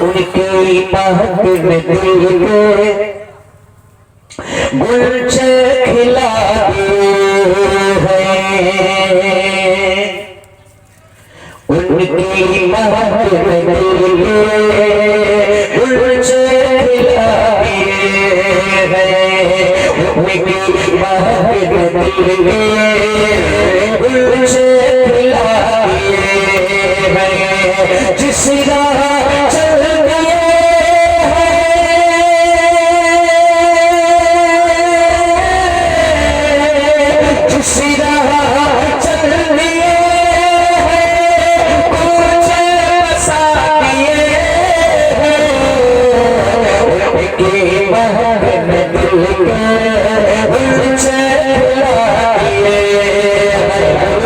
ان کی مہک میں دل گئے گلچ کھلا ہیں۔ ان کی میں دل کھلا ہیں۔ ان کی میں دل کھلا ہیں۔ جس راہ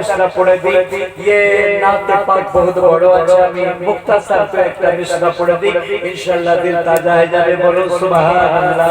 মিশরা পড়ে দিই ইয়ে নাতে পাক বহুত বড় আছে আমি মুক্তাসার পে একটা মিশরা পড়ে দিই ইনশাআল্লাহ দিল তাজা হয়ে যাবে বলো সুবহানাল্লাহ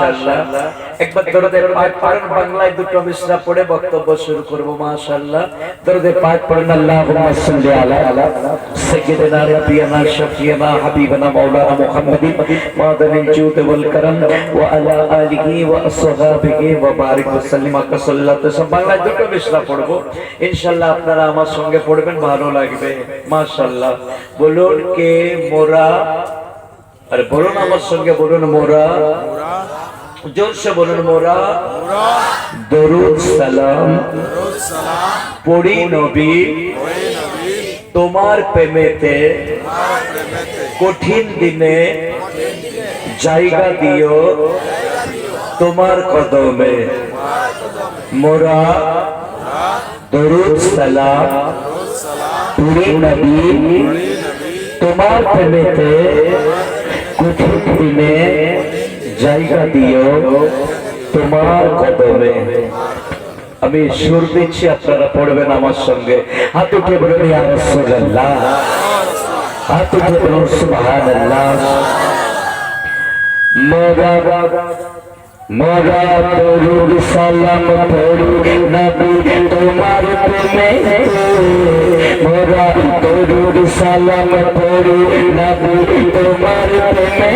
মাশাআল্লাহ। আপনারা আমার সঙ্গে পড়বেন, ভালো লাগবে, মাশাআল্লাহ। বলুন কে মোরা? আরে বলুন আমার সঙ্গে, বলুন মোরা। জোরসে বলুন, মোরা। দরুদ সালাম। পড়ি নবী। তোমার প্রেমেতে কঠিন দিনে জায়গা দিও। তোমার কদমে মোরা দরুদ সালাম। পুরি নবী। তোমার প্রেমেতে কঠিন দিনে জায়গা দিও তোমার কদমে। আমি সুর দিচ্ছি, আপনারা পড়বেন আমার সঙ্গে। হাত উঠে বলুন রাসূলুল্লাহ। হাত উঠে বলুন, সুবহানাল্লাহ। মোরা দরুদ সালাম পড়ি নবী তোমার প্রেমে মোরা দরুদ সালাম পড়ি নবী তোমার প্রেমে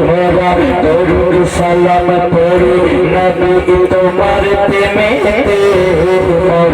মোরা দরুদ সালাম পড়ি নবী তোমার প্রেমে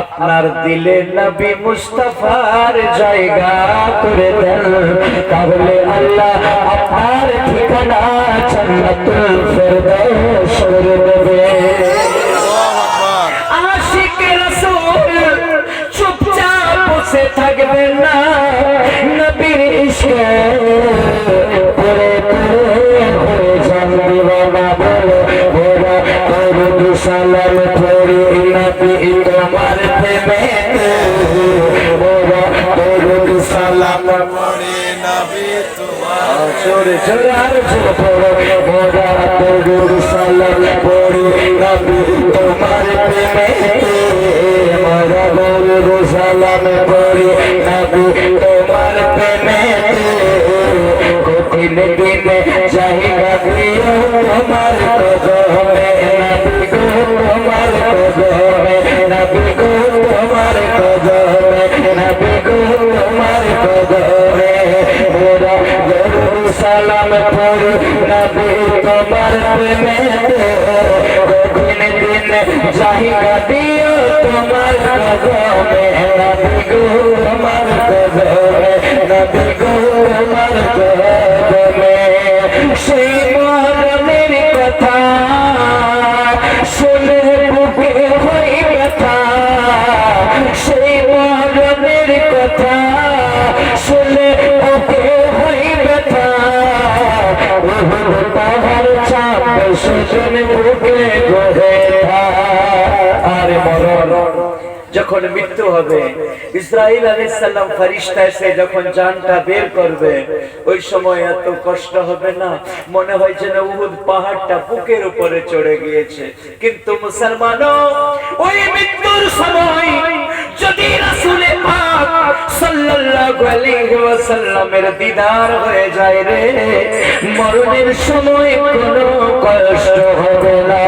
আপনার দিলে নবী মুস্তাফার জায়গা করে দেন। তাহলে আল্লাহ আপনার ঠিকানা জান্নাতুল ফেরদৌস করে দেবে। আশিক রসুল চুপচাপ বসে থাকবে না। নবীর ইশকে চোরে চোরে আর চোরে পড়ো ওরা দরুদ সালাম পড়ে নবী তোমার প্রেমে মোরা দরুদ সালাম পড়ে রবি তোমার প্রেমে কোকিল দিনে চাহিদা প্রিয় তোমার তোমার প্রেমে দিন দিন চাহিদা দিও তোমার কদমে নবী গো আমার কদমে নবী গো আমার কদমে সেই যখন মৃত্যু হবে, ইসরাইল আলাইসাল্লাম ফারিস্তা এসে যখন জানটা বের করবে, ওই সময় এত কষ্ট হবে না। মনে হয় যেন উহুদ পাহাড়টা বুকের উপরে চড়ে গিয়েছে। কিন্তু মুসলমানও ওই মৃত্যুর সময় যদি রাসূলে পাক সাল্লাল্লাহু আলাইহি ওয়াসাল্লামের দিদার হয়ে যায় রে, মরণের সময় কোনো কষ্ট হবে না।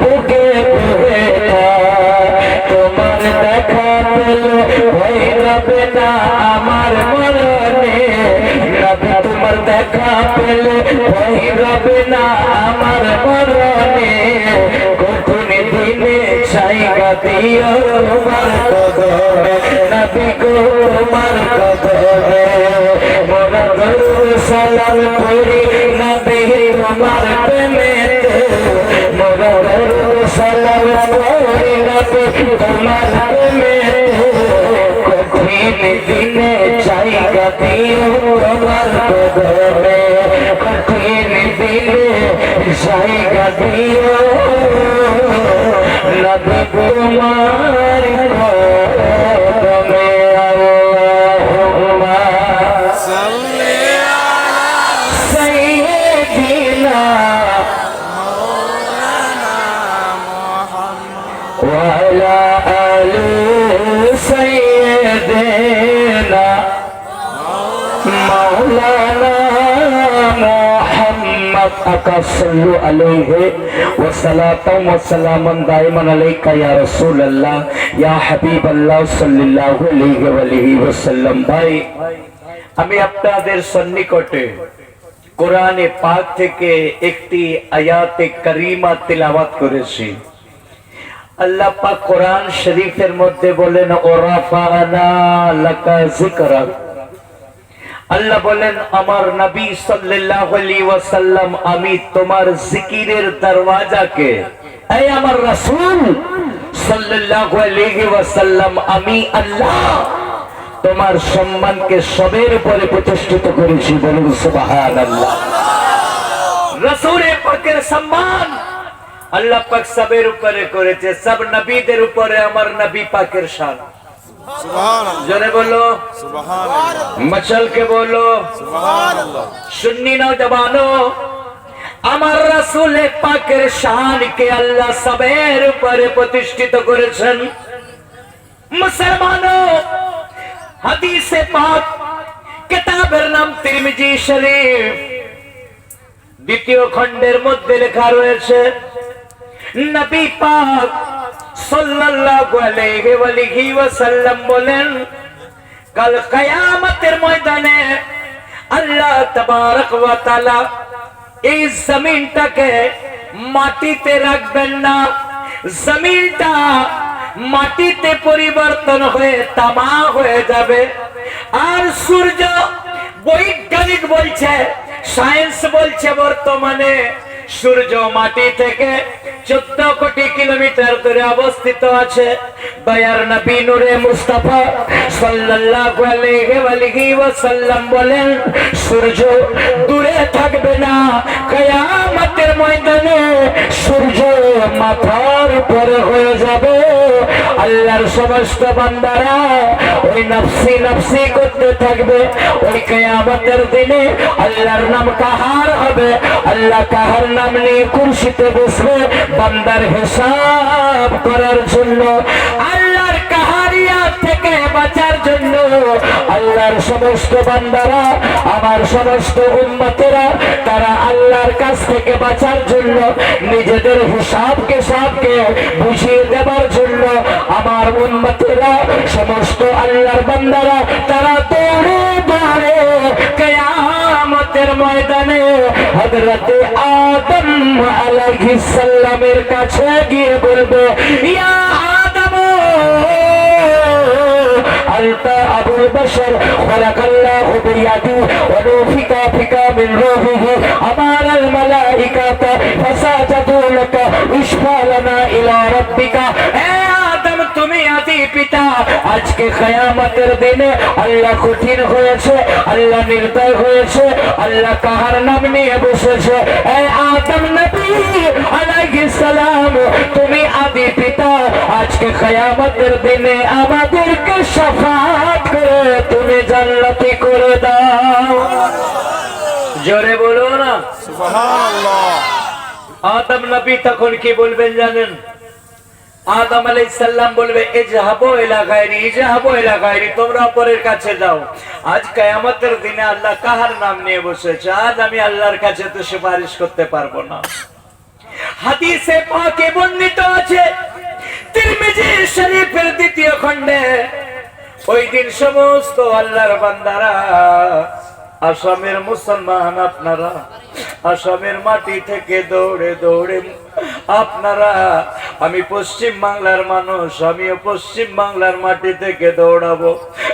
বুকে তোমার দেখা পেল ভয় যাবে না গো তোমার করি নবী তোমার প্রেমেতে কঠিন দিনে জায়গা দিও তোমার কদমে কঠিন দিনে জায়গা দিও নবী তোমার کا صلو علیہ وسلاتم وسلام دائمن علیہ یا رسول اللہ، یا حبیب اللہ صلی اللہ علیہ وآلہ وسلم بھائی، ہمیں اپنا دیر سننی کوٹے কোরআনে পাক থেকে একটি আয়াতে করিমা তেলাওয়াত করেছি আল্লাহ পাক কোরআন শরীফের মধ্যে বলেন ওরাফানা لکا ذکرہ۔ আল্লাহ বলেন, আমার নবী সাল্লাল্লাহু আলাইহি ওয়াসাল্লাম, আমি তোমার জিকিরের দরওয়াজাকে, এই আমার রাসূল সাল্লাল্লাহু আলাইহি ওয়াসাল্লাম, আমি আল্লাহ তোমার সম্মানকে সবের উপরে প্রতিষ্ঠিত করেছি বলুন সুবহানাল্লাহ। রাসূলের পাকের সম্মান আল্লাহ পাক সবের উপরে করেছে, সব নবীদের উপরে আমার নবী পাকের শান। জোরে বলো। মচল কে বলো। সুন্নি নৌজবানো আমার রাসুলে পাকের শান কে আল্লাহ সবের উপরে প্রতিষ্ঠিত করেছেন। মুসলমানো হাদিসে পাক কেতাবের নাম তিরমিজি শরীফ। দ্বিতীয় খণ্ডের মধ্যে লেখা রয়েছে নবী পাক সাল্লাল্লাহু বলেন, কাল কিয়ামতের ময়দানে আল্লাহ তাবারক ওয়া তাআলা এই জমিনটাকে মাটিতে রাখবেন না। জমিনটা মাটিতে পরিবর্তন হয়ে তামা হয়ে যাবে। আর সূর্য বৈজ্ঞানিক বলছে, সায়েন্স বলছে বর্তমানে সূর্য মাটি থেকে চোদ্দ কোটি কিলোমিটার দূরে অবস্থিত আছে। দয়ার নবী নূরে মুস্তাফা সাল্লাল্লাহু আলাইহি ওয়া ওয়াসাল্লাম বলেন, সূর্য দূরে থাকবে না, কিয়ামতের ময়দানে সূর্য মাথার উপরে হয়ে যাবে। আল্লাহর সমস্ত বান্দারা ওই নফসি নফসি করতে থাকবে। ওই কিয়ামতের দিনে আল্লাহর নাম কাহার হবে? আল্লাহ কাহার নাম নিয়ে কুরসিতে বসবে বান্দার হিসাব করার জন্য। থেকে বাঁচার জন্য আল্লাহর সমস্ত বান্দারা, আমার সমস্ত উম্মতেরা, তারা আল্লাহর কাছ থেকে বাঁচার জন্য নিজেদের হিসাবকে সবকে বুঝিয়ে দেবার জন্য আমার উম্মতেরা, সমস্ত আল্লাহর বান্দারা, তারা দৌড়ে দৌড়ে কেয়ামতের ময়দানে হযরতে আদম আলাইহিস কাছে গিয়ে বলবে, ইয়া أنت أبو البشر خلق الله بيده ونوفك فيك من روحه أمر الملائكة فسجدوا لك اشفع لنا إلى ربك এ আদম তুমি আদি পিতা আজকে কিয়ামতের দিনে আল্লাহ কঠিন হয়েছে আল্লাহ নির্দয় হয়েছে আল্লাহ কাহার নাম নিয়ে বসেছে এ আদম নবী আলাইহিস সালাম তুমি আদি পিতা আজকে কিয়ামতের দিনে আমাদেরকে শাফাত করে তুমি জান্নাতি করে দাও। জোরে বলো না। আদম নবী তখন কি বলবেন জানেন? আদম আলাইহিস সালাম বলবে গায়রি ইজহাবু ইলা গায়রি তোমরা অপরের কাছে যাও। আজ কিয়ামতের দিনে আল্লাহ কাহার নাম নিয়ে বসেছে? আজ আমি আল্লাহর কাছে তো সুপারিশ করতে পারব না। হাদিসে পাকে বর্ণিত আছে শরীফের দ্বিতীয় খণ্ডে ওই দিন সমস্ত আল্লাহর বান্দারা, আসামের মুসলমান আপনারা, আসামের মাটি থেকে দৌড়ে দৌড়ে, আপনারা, আমি পশ্চিম বাংলার মানুষ, আমিও পশ্চিম বাংলার মাটি থেকে দৌড়াবো।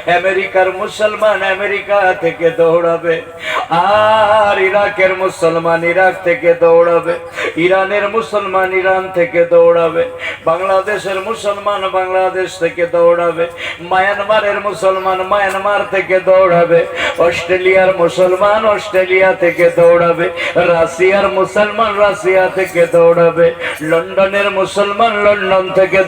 আমেরিকার মুসলমান আমেরিকা থেকে দৌড়াবে। আর ইরাকের মুসলমান ইরাক থেকে দৌড়াবে। ইরানের মুসলমান ইরান থেকে দৌড়াবে। বাংলাদেশের মুসলমান বাংলাদেশ থেকে দৌড়াবে। মায়ানমারের মুসলমান মায়ানমার থেকে দৌড়াবে। অস্ট্রেলিয়ার মুসলমান অস্ট্রেলিয়া থেকে দৌড়াবে। রাশিয়ার মুসলমান রাশিয়া থেকে দৌড়াবে। লন্ডনের মুসলমান লন্ডন থেকে।